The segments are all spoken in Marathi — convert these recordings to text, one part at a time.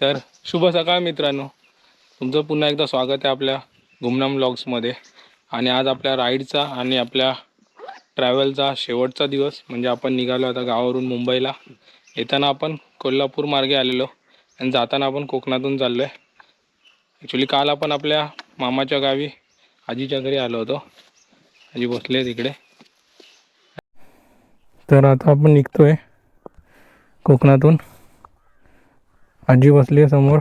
तर शुभ सकाळ मित्रांनो. तुमचं पुन्हा एकदा स्वागत आहे आपल्या गुमनाम ब्लॉग्समध्ये आणि आज आपल्या राईडचा आणि आपल्या ट्रॅव्हलचा शेवटचा दिवस. म्हणजे आपण निघालो आता गावावरून मुंबईला. येताना आपण कोल्हापूर मार्गे आलेलो. आणि जाताना आपण कोकणातून चाललो आहे ॲक्च्युली काल आपण आपल्या मामाच्या गावी आजीच्या घरी आलो होतो. आजी बसले तिकडे. तर आता आपण निघतोय कोकणातून. आजी बसली आहे समोर.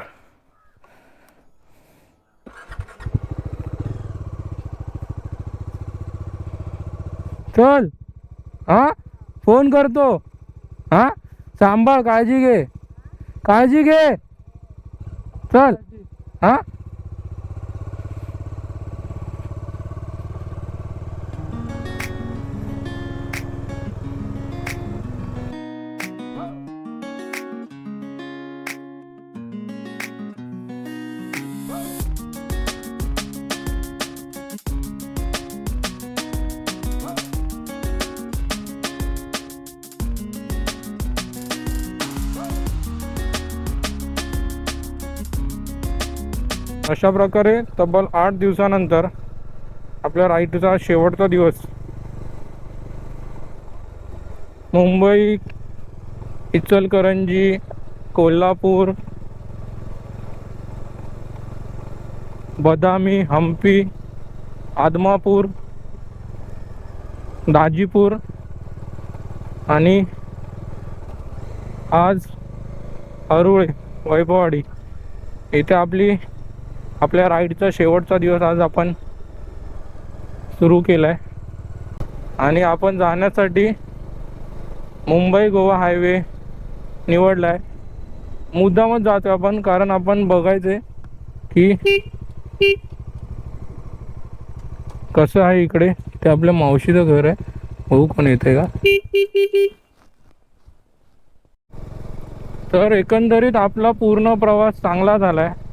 चल. हा? फोन करतो. हा? सांभाळ काळजी घे. काळजी घे. चल. हा? अशा प्रकारे तब्बल आठ दिवसानंतर आपल्या राईडचा शेवटचा दिवस. मुंबई इचलकरंजी कोल्हापूर बदामी हम्पी आदमापूर दाजीपूर आणि आज अरुळे वैभववाडी. इथे आपली आपल्या राईडचा शेवटचा दिवस आज आपण सुरू केला आहे आणि आपण जाण्यासाठी मुंबई गोवा हायवे निवडला आहे मुद्दामच जातो आपण कारण आपण बघायचे की कसं आहे इकडे. ते आपल्या मावशीचं घर आहे. भाऊ कोण येते का? तर एकंदरीत आपला पूर्ण प्रवास चांगला झाला आहे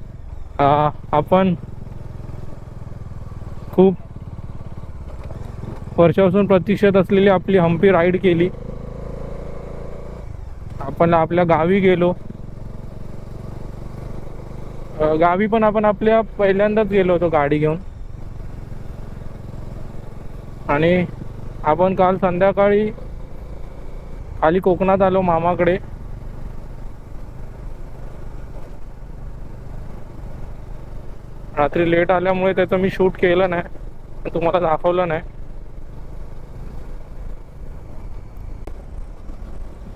आपण खूप वर्षापासून प्रतीक्षेत असलेली आपली हम्पी राईड केली. आपण आपल्या गावी गेलो. गावी पण आपण आपल्या पहिल्यांदाच गेलो होतो गाडी घेऊन. आणि आपण काल संध्याकाळी खाली कोकणात आलो मामाकडे. रात्री लेट आल्यामुळे त्याचं मी शूट केलं नाही. तुम्हाला दाखवलं नाही.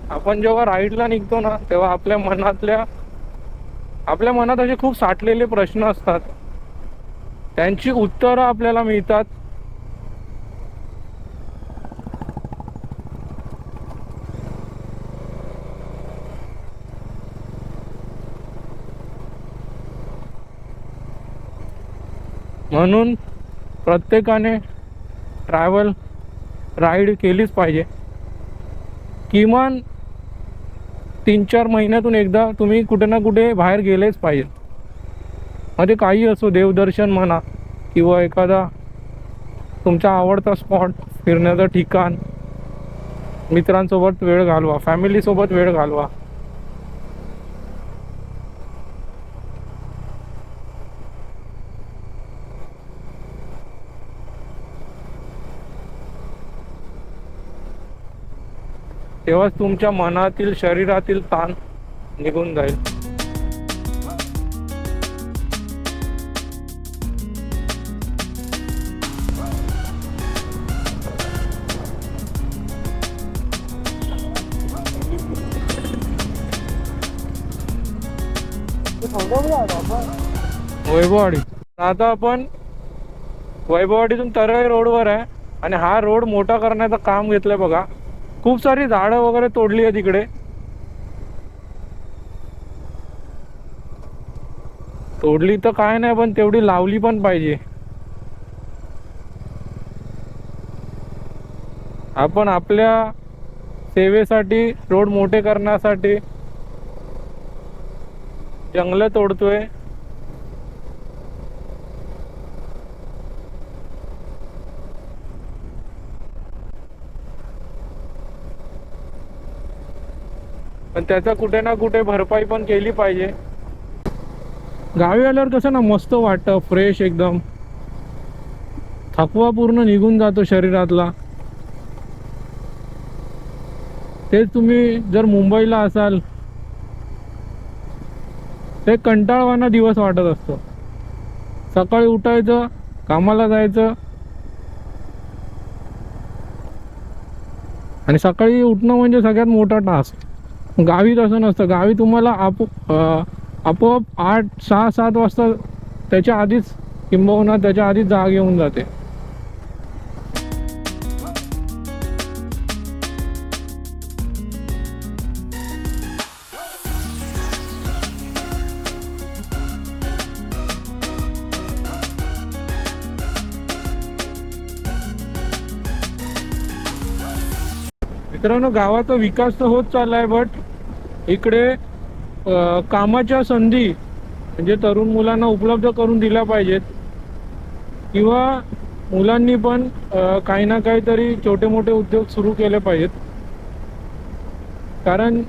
आपण जेव्हा राईडला निघतो ना तेव्हा आपल्या मनातल्या आपल्या मनात असे खूप साठलेले प्रश्न असतात. त्यांची उत्तरं आपल्याला मिळतात. म्हणून प्रत्येकाने ट्रॅव्हल राईड केलीच पाहिजे. किमान तीन चार महिन्यातून एकदा तुम्ही कुठे ना कुठे बाहेर गेलेच पाहिजे. म्हणजे काही असो देवदर्शन म्हणा किंवा एखादा तुमचा आवडता स्पॉट फिरण्याचं ठिकाण मित्रांसोबत वेळ घालवा फॅमिलीसोबत वेळ घालवा. तेव्हाच तुमच्या मनातील शरीरातील ताण निघून जाईल. वैभववाडी. आता आपण वैभववाडीतून तरळे रोडवर आहे आणि हा रोड मोठा करण्याचं काम घेतलंय बघा. खूप सारी झाडं वगैरे तोडली आहे तिकडे. तोडली तर काय नाही पण तेवढी लावली पण पाहिजे. आपण आपल्या सेवेसाठी रोड मोठे करण्यासाठी जंगलं तोडतोय. पण त्याचा कुठे ना कुठे भरपाई पण केली पाहिजे. गावी आल्यावर कसं ना मस्त वाटतं फ्रेश एकदम. थकवा पूर्ण निघून जातो शरीरातला. तेच तुम्ही जर मुंबईला असाल ते कंटाळवाना दिवस वाटत असतो. सकाळी उठायचं कामाला जायचं. आणि सकाळी उठणं म्हणजे सगळ्यात मोठा टास्क गावी तसं नसतं. गावी तुम्हाला आपो आपोआप आठ सहा सात वाजता त्याच्या आधीच किंबहुना त्याच्या आधीच जाग येऊन जाते. मित्रांनो गावाचा विकास तर होत चाललाय बट इकडे कामाच्या संधी म्हणजे तरुण मुलांना उपलब्ध करून दिल्या पाहिजेत. किंवा मुलांनी पण काही ना काहीतरी छोटे मोठे उद्योग सुरू केले पाहिजेत. कारण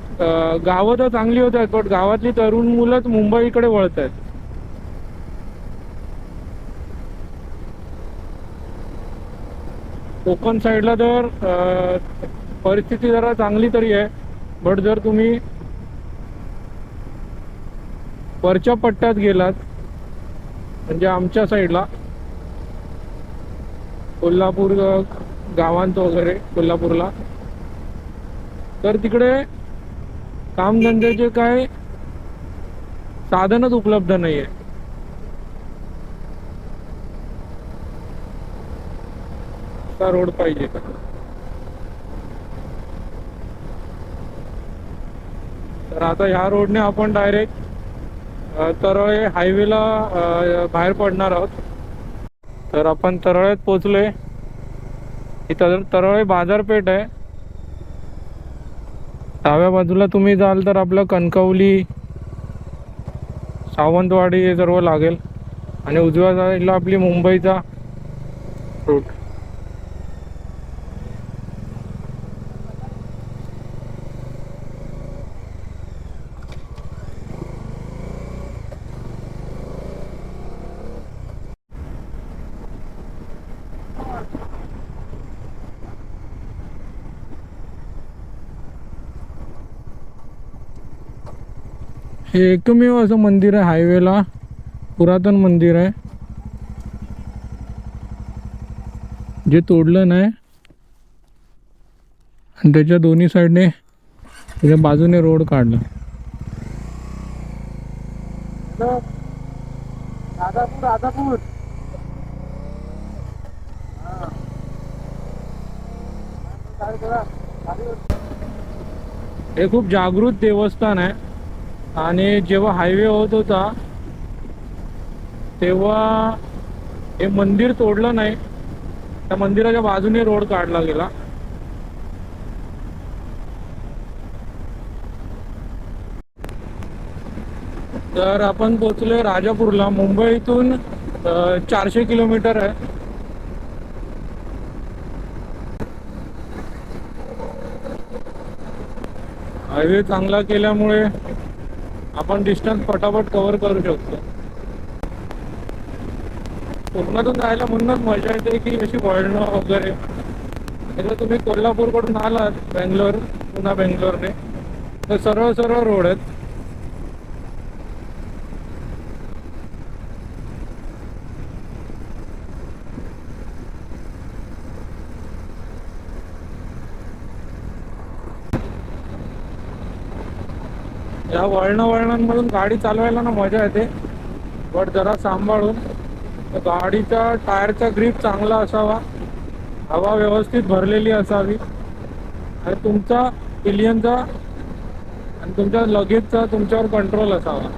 गावं तर चांगली होत आहेत पण गावातली तरुण मुलंच मुंबईकडे वळत आहेत. कोकण साईडला तर परिस्थिती जरा चांगली तरी आहे. बट जर तुम्ही वरच्या पट्ट्यात गेलात म्हणजे आमच्या साईडला कोल्हापूर गावांत वगैरे कोल्हापूरला. तर तिकडे कामधंद्याचे काय साधनच उपलब्ध नाही आहे रोड पाहिजे. तर आता ह्या रोडने आपण डायरेक्ट तरळे हायवेला बाहेर पडणार आहोत. तर आपण तरळेत पोचलोय ही तर तरळे बाजारपेठ आहे डाव्या बाजूला तुम्ही जाल तर आपलं कणकवली सावंतवाडी हे सर्व लागेल. आणि उजव्या साईडला आपली मुंबईचा रूट हे एकमेव असं मंदिर आहे हायवेला पुरातन मंदिर आहे. जे तोडलं नाही. आणि त्याच्या दोन्ही साईडने त्याच्या बाजूने रोड काढला. राधापूर राधापूर. हे खूप जागृत देवस्थान आहे. आणि जेव्हा हायवे होत होता तेव्हा हे मंदिर तोडलं नाही. त्या मंदिराच्या बाजूने रोड काढला गेला. तर आपण पोचलोय राजापूरला. मुंबईतून चारशे किलोमीटर आहे. हायवे चांगला केल्यामुळे आपण डिस्टन्स पटापट कव्हर करू शकतो. कोकणातून जायला म्हणूनच मजा येते की अशी वळणं वगैरे. जर तुम्ही कोल्हापूरकडून आलात बेंगलोर पुन्हा बेंगलोरने तर सरळ सरळ रोड आहेत. या वळणं वळणांमधून गाडी चालवायला ना मजा येते. बट जरा सांभाळून गाडीचा टायरचा ग्रीप चांगला असावा. हवा व्यवस्थित भरलेली असावी. आणि तुमचा पिलियनचा आणि तुमच्या लगेजचा तुमच्यावर कंट्रोल असावा.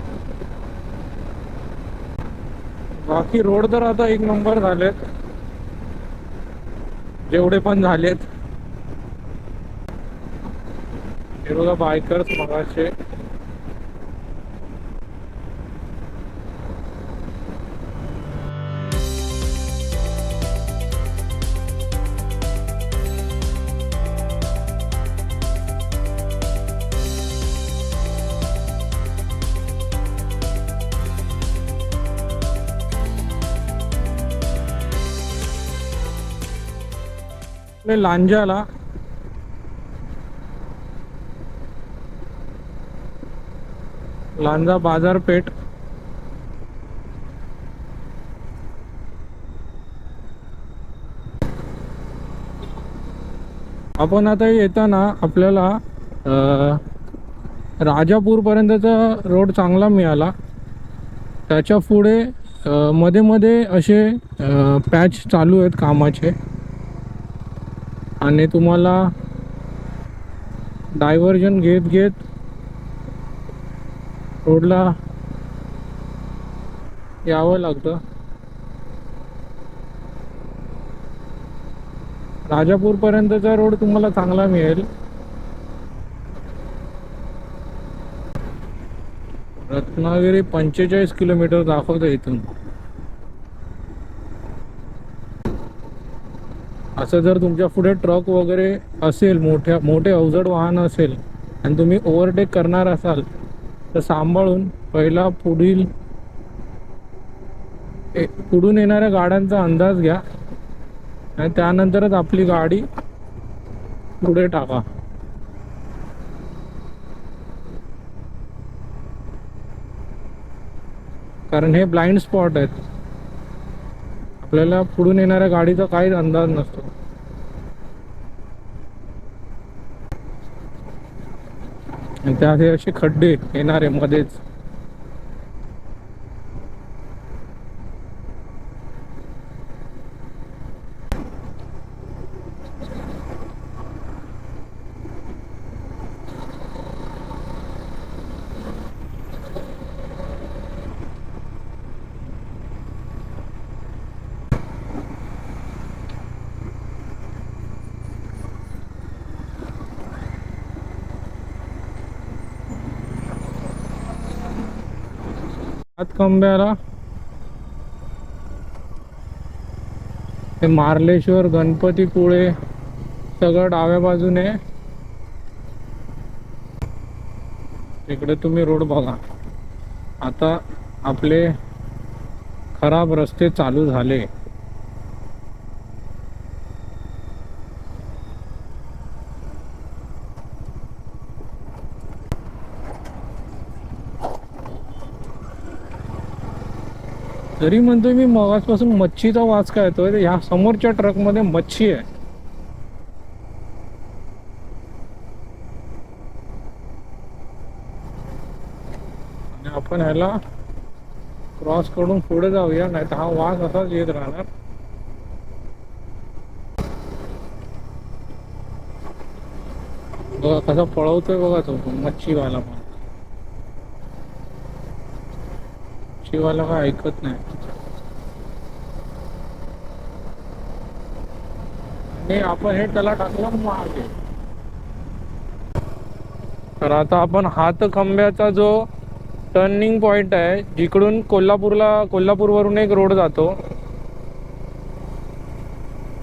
बाकी रोड तर आता एक नंबर झालेत. जेवढे पण झालेत. हे बघा बायकर्स मगाचे आपले लांजाला. लांजा बाजारपेठ. आपण आता येताना आपल्याला राजापूरपर्यंतचा रोड चांगला मिळाला. त्याच्या पुढे मध्ये मध्ये असे पॅच चालू आहेत कामाचे. आणि तुम्हाला डायव्हर्जन घेत घेत रोडला यावं लागतं. राजापूरपर्यंतचा रोड तुम्हाला चांगला मिळेल. रत्नागिरी पंचेचाळीस किलोमीटर दाखवतं इथून. असं जर तुमच्यापुढे ट्रक वगैरे असेल मोठ्या मोठे अवजड वाहन असेल आणि तुम्ही ओव्हरटेक करणार असाल तर सांभाळून पहिला पुढील पुढून येणाऱ्या गाड्यांचा अंदाज घ्या आणि त्यानंतरच आपली गाडी पुढे टाका. कारण हे ब्लाइंड स्पॉट आहेत. आपल्याला पुढून येणाऱ्या गाडीचा काहीच अंदाज नसतो. आणि त्यात असे खड्डे येणारे मध्येच. हातकंब्याला हे मार्लेश्वर गणपतीपुळे सगळं डाव्या बाजूने. इकडे तुम्ही रोड बघा. आता आपले खराब रस्ते चालू झाले. तरी म्हणतोय मी मगासपासून मच्छीचा वास काय येतोय? तर ह्या समोरच्या ट्रकमध्ये मच्छी आहे. आणि आपण ह्याला क्रॉस करून पुढे जाऊया नाही तर हा वास असाच येत राहणार. बघा कसा पळवतोय बघा तो मच्छीवाला पण. मच्छीवाला काय ऐकत नाही. आणि आपण हे त्याला टाकलं मागे. तर आता आपण हातखंब्याचा जो टर्निंग पॉइंट आहे जिकडून कोल्हापूरला कोल्हापूरवरून एक रोड जातो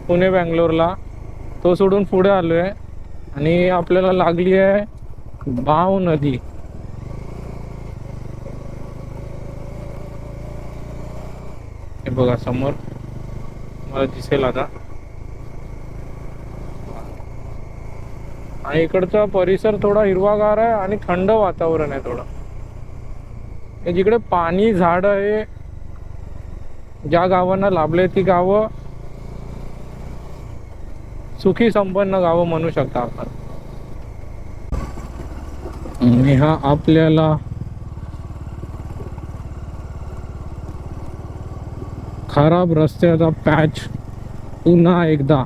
पुणे बँगलोरला तो सोडून पुढे आलोय. आणि आपल्याला लागली आहे भाव नदी. बघा समोर. मला दिसेल आता. आणि इकडचा परिसर थोडा हिरवागार आहे आणि थंड वातावरण आहे थोडं. हे जिकडे पाणी झाड आहे ज्या गावांना लाभले ती गावं सुखी संपन्न गावं म्हणू शकता आपण. हा आपल्याला खराब रस्त्याचा पॅच पुन्हा एकदा.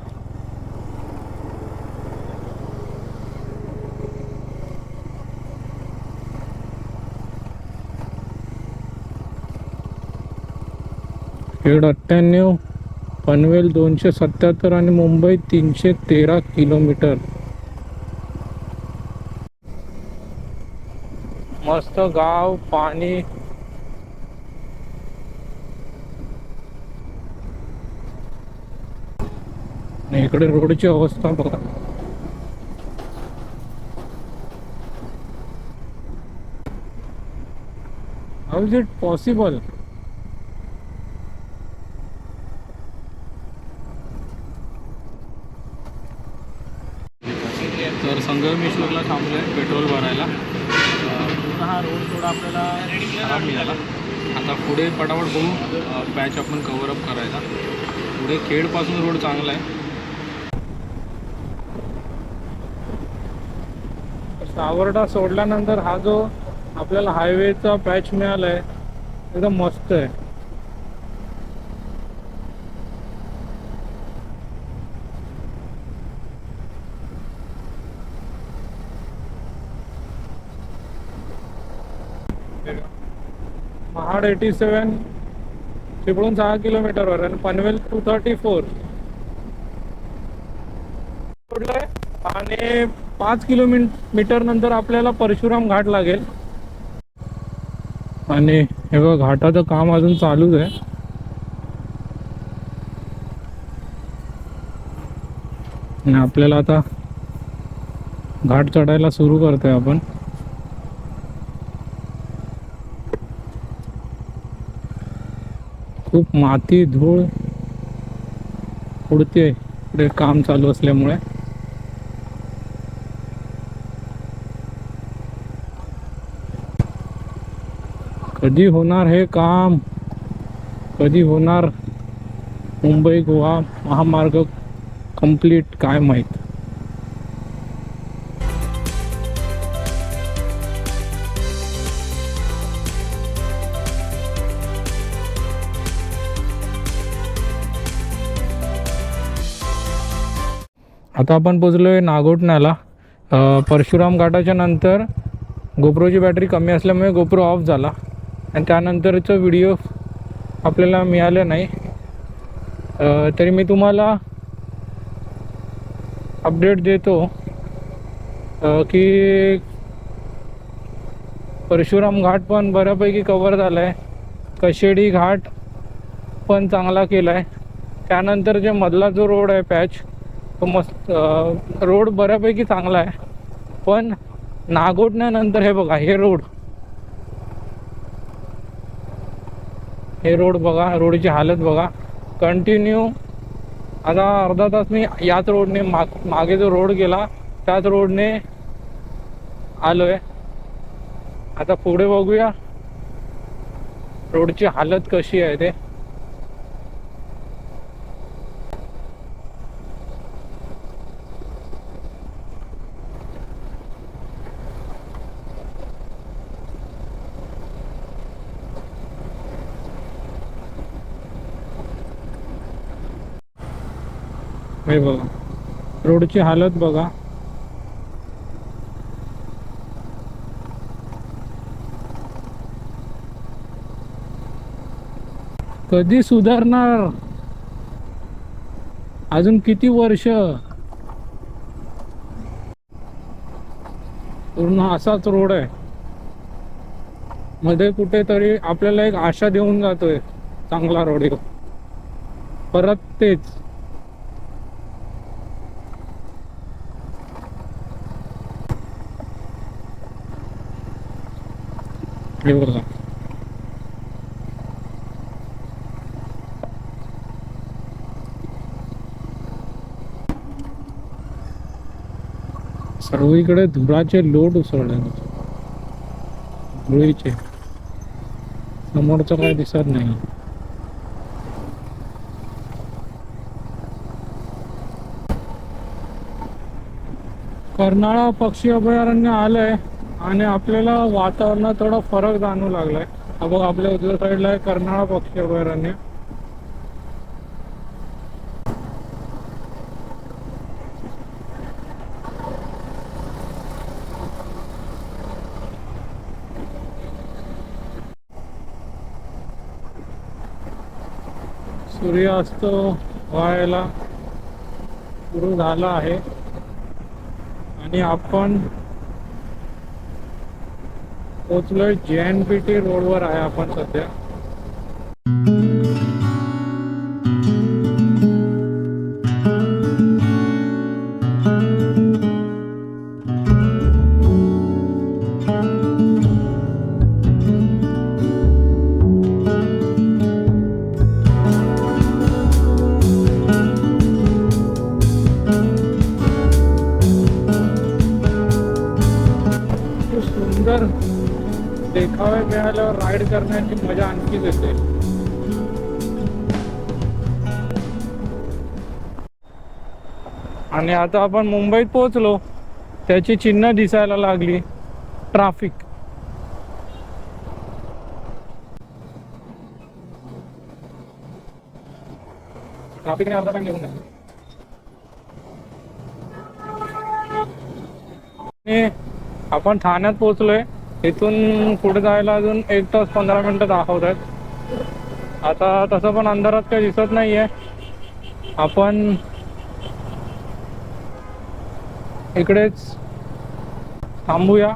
खेड अठ्ठ्याण्णव पनवेल दोनशे सत्याहत्तर आणि मुंबई तीनशे तेरा किलोमीटर. मस्त गाव पाणी इकडे रोडची अवस्था बघा. हाऊ इज इट पॉसिबल तर संगमेश्वरला थांबलोय आहे पेट्रोल भरायला. हा रोड थोडा आपल्याला खराब मिळाला आता पुढे पटापट बघू बॅच आपण कव्हरअप करायला. पुढे खेडपासून रोड चांगला आहे. सावर्डा सोडल्यानंतर हा जो आपल्याला हायवेचा पॅच मिळाला आहे एकदम मस्त आहे. महाड एटी सेवन चिपळून सहा किलोमीटरवर आणि पनवेल टू थर्टी फोर आणि पाच किलोमीटर नंतर आपल्याला परशुराम घाट लागेल. आणि हे बघ घाटाचं काम अजून चालूच आहे. आणि आपल्याला आता घाट चढायला सुरू करतोय आपण. खूप माती धूळ उडते काम चालू असल्यामुळे. कधी होणार हे काम? कधी होणार मुंबई गोवा महामार्ग कंप्लीट काय माहीत? आता आपण पोचलोय नागोटण्याला. परशुराम घाटाच्या नंतर गोप्रोची बॅटरी कमी असल्यामुळे गोप्रो ऑफ झाला. आणि त्यानंतरचं व्हिडिओ आपल्याला मिळालं नाही. तरी मी तुम्हाला अपडेट देतो की परशुराम घाट पण बऱ्यापैकी कवर झाला आहे कशेडी घाट पण चांगला केला आहे त्यानंतर जे मधला जो रोड आहे पॅच तो मस्त रोड बऱ्यापैकी चांगला आहे. पण नागोटण्यानंतर हे बघा हे रोड हे रोड बघा रोडची हालत बघा. कंटिन्यू आता अर्धा तास मी याच रोडने माग मागे जो रोड गेला त्याच रोडने आलोय. आता पुढे बघूया. रोडची हालत कशी आहे ते. हे बघा. रोडची हालत बघा. कधी सुधारणार? अजून किती वर्ष? पूर्ण असाच रोड आहे. मध्ये कुठेतरी आपल्याला एक आशा देऊन जातोय चांगला रोड परत तेच हे बघा सगळीकडे धुराचे लोट उसळले धुळीचे. समोरचं काय दिसत नाही. कर्नाळा पक्षी अभयारण्य आलंय आणि आपल्याला वातावरणात थोडा फरक जाणवू लागलाय. हा बघ आपल्या उजव्या साईडला आहे कर्नाळा पक्षी अभयारण्य. सूर्यास्त व्हायला सुरू झाला आहे. आणि आपण पोचलोय जे एन पी टी रोडवर आहे आपण सध्या. आणि आता आपण मुंबईत पोहोचलो त्याची चिन्ह दिसायला लागली. ट्राफिक. ट्राफिकने अर्धा टाइम आणि आपण ठाण्यात पोहोचलोय. इथून पुढे जायला अजून एक तास पंधरा मिनिटं दाखवत आहेत आता तसं पण अंधारात काही दिसत नाहीये. आपण इकडेच थांबूया.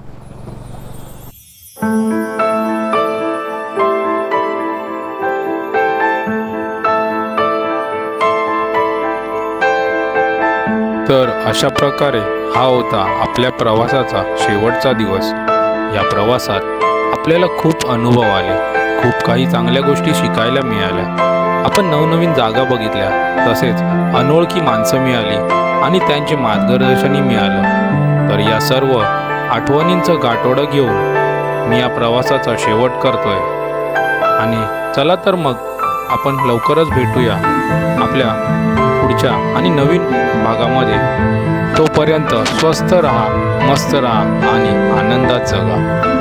तर अशा प्रकारे हा होता आपल्या प्रवासाचा शेवटचा दिवस. या प्रवासात आपल्याला खूप अनुभव आले. खूप काही चांगल्या गोष्टी शिकायला मिळाल्या. आपण नवनवीन जागा बघितल्या. तसेच अनोळखी माणसं मिळाली. आणि त्यांचे मार्गदर्शनही मिळालं. तर या सर्व आठवणींचं गाठोडं घेऊन मी या प्रवासाचा शेवट करतोय. आणि चला तर मग आपण लवकरच भेटूया आपल्या पुढच्या आणि नवीन भागामध्ये. तोपर्यंत स्वस्थ राहा मस्त राहा आणि आनंदात जगा.